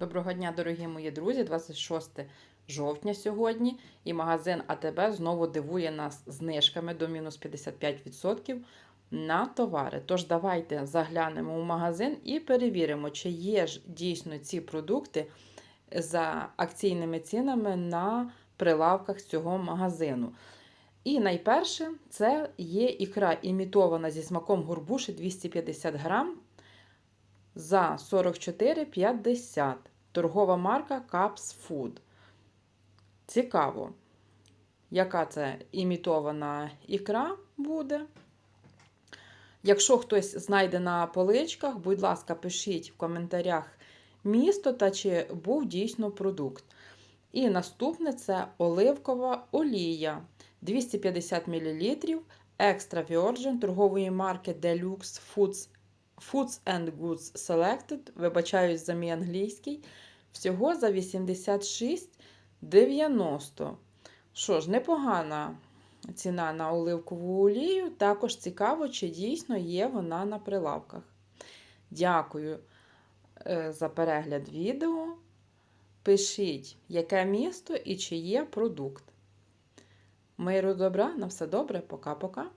Доброго дня, дорогі мої друзі! 26 жовтня сьогодні. І магазин АТБ знову дивує нас знижками до мінус 55% на товари. Тож давайте заглянемо у магазин і перевіримо, чи є ж дійсно ці продукти за акційними цінами на прилавках цього магазину. І найперше це є ікра імітована зі смаком горбуші 250 грам за 44,50. Торгова марка Caps Food. Цікаво, яка це імітована ікра буде. Якщо хтось знайде на поличках, будь ласка, пишіть в коментарях місто та чи був дійсно продукт. І наступне це оливкова олія 250 мл Extra Virgin торгової марки Deluxe Foods Foods and Goods Selected, вибачаюсь за мій англійський, всього за 86,90. Що ж, непогана ціна на оливкову олію. Також цікаво, чи дійсно є вона на прилавках. Дякую е, за перегляд відео. Пишіть, яке місто і чи є продукт. Миру добра, на все добре, пока-пока.